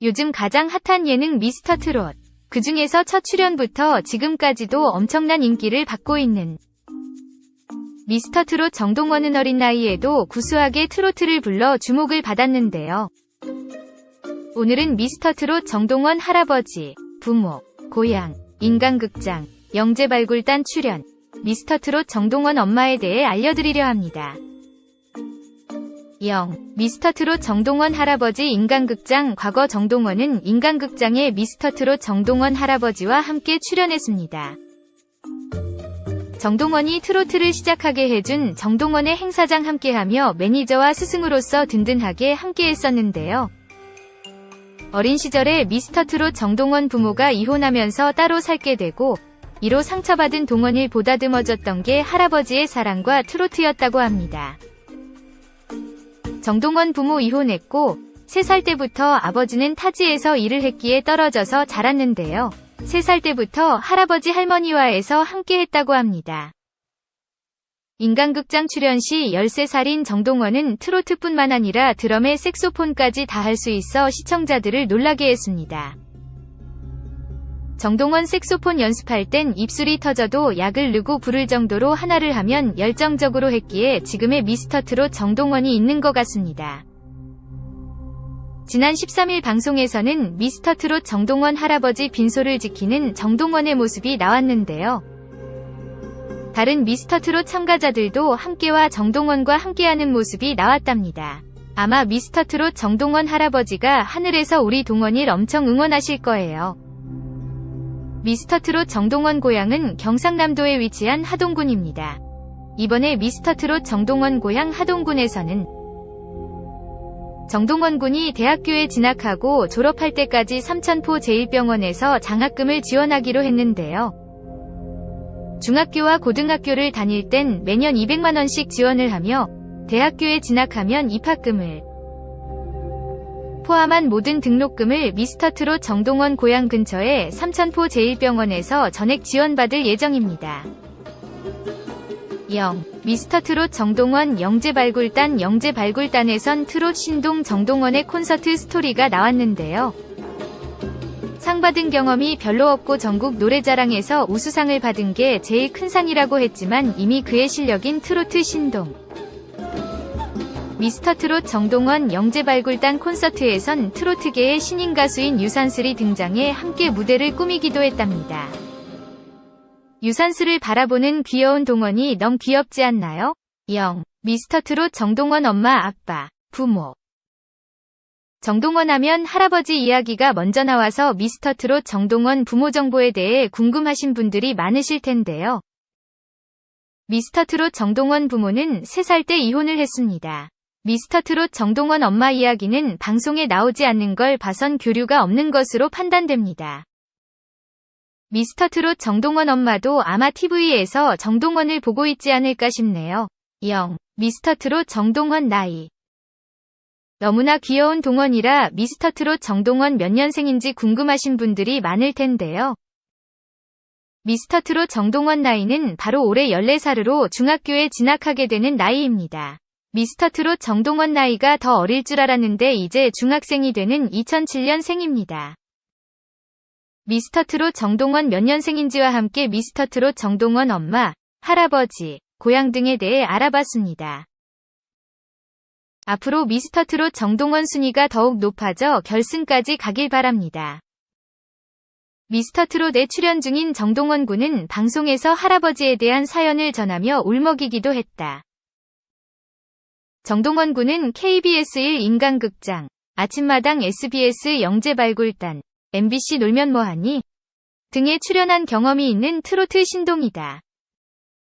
요즘 가장 핫한 예능 미스터 트롯. 그 중에서 첫 출연부터 지금까지도 엄청난 인기를 받고 있는 미스터 트롯 정동원은 어린 나이에도 구수하게 트로트를 불러 주목을 받았는데요. 오늘은 미스터 트롯 정동원 할아버지, 부모, 고향, 인간극장, 영재발굴단 출연, 미스터 트롯 정동원 엄마에 대해 알려드리려 합니다. 영. 미스터 트롯 정동원 할아버지 인간극장 과거 정동원은 인간극장에 미스터 트롯 정동원 할아버지와 함께 출연했습니다. 정동원이 트로트를 시작하게 해준 정동원의 행사장 함께하며 매니저와 스승으로서 든든하게 함께했었는데요. 어린 시절에 미스터 트롯 정동원 부모가 이혼하면서 따로 살게 되고 이로 상처받은 동원을 보다듬어줬던 게 할아버지의 사랑과 트로트였다고 합니다. 정동원 부모 이혼했고 3살 때부터 아버지는 타지에서 일을 했기에 떨어져서 자랐는데요. 3살 때부터 할아버지 할머니와에서 함께 했다고 합니다. 인간극장 출연 시 13살인 정동원은 트로트뿐만 아니라 드럼에 색소폰까지 다 할 수 있어 시청자들을 놀라게 했습니다. 정동원 색소폰 연습할 땐 입술이 터져도 약을 넣고 부를 정도로 하나를 하면 열정적으로 했기에 지금의 미스터 트롯 정동원이 있는 것 같습니다. 지난 13일 방송에서는 미스터 트롯 정동원 할아버지 빈소를 지키는 정동원의 모습이 나왔는데요. 다른 미스터 트롯 참가자들도 함께와 정동원과 함께하는 모습이 나왔답니다. 아마 미스터 트롯 정동원 할아버지가 하늘에서 우리 동원일 엄청 응원하실 거예요. 미스터 트롯 정동원 고향은 경상남도에 위치한 하동군입니다. 이번에 미스터 트롯 정동원 고향 하동군에서는 정동원 군이 대학교에 진학하고 졸업할 때까지 삼천포 제1병원에서 장학금을 지원하기로 했는데요. 중학교와 고등학교를 다닐 땐 매년 200만원씩 지원을 하며 대학교에 진학하면 입학금을 포함한 모든 등록금을 미스터 트롯 정동원 고향 근처의 삼천포 제1병원에서 전액 지원받을 예정입니다. 0. 미스터 트롯 정동원 영재발굴단 영재발굴단에선 트롯 신동 정동원의 콘서트 스토리가 나왔는데요. 상 받은 경험이 별로 없고 전국 노래자랑에서 우수상을 받은 게 제일 큰 상이라고 했지만 이미 그의 실력인 트로트 신동. 미스터 트롯 정동원 영재발굴단 콘서트에선 트로트계의 신인 가수인 유산슬이 등장해 함께 무대를 꾸미기도 했답니다. 유산슬을 바라보는 귀여운 동원이 너무 귀엽지 않나요? 0. 미스터 트롯 정동원 엄마 아빠 부모 정동원 하면 할아버지 이야기가 먼저 나와서 미스터 트롯 정동원 부모 정보에 대해 궁금하신 분들이 많으실 텐데요. 미스터 트롯 정동원 부모는 3살 때 이혼을 했습니다. 미스터 트롯 정동원 엄마 이야기는 방송에 나오지 않는 걸 봐선 교류가 없는 것으로 판단됩니다. 미스터 트롯 정동원 엄마도 아마 TV에서 정동원을 보고 있지 않을까 싶네요. 0. 미스터 트롯 정동원 나이 너무나 귀여운 동원이라 미스터 트롯 정동원 몇 년생인지 궁금하신 분들이 많을 텐데요. 미스터 트롯 정동원 나이는 바로 올해 14살으로 중학교에 진학하게 되는 나이입니다. 미스터 트롯 정동원 나이가 더 어릴 줄 알았는데 이제 중학생이 되는 2007년 생입니다. 미스터 트롯 정동원 몇 년생인지와 함께 미스터 트롯 정동원 엄마, 할아버지, 고향 등에 대해 알아봤습니다. 앞으로 미스터 트롯 정동원 순위가 더욱 높아져 결승까지 가길 바랍니다. 미스터 트롯에 출연 중인 정동원 군은 방송에서 할아버지에 대한 사연을 전하며 울먹이기도 했다. 정동원 군은 KBS1 인간극장, 아침마당 SBS 영재발굴단, MBC 놀면 뭐하니 등에 출연한 경험이 있는 트로트 신동이다.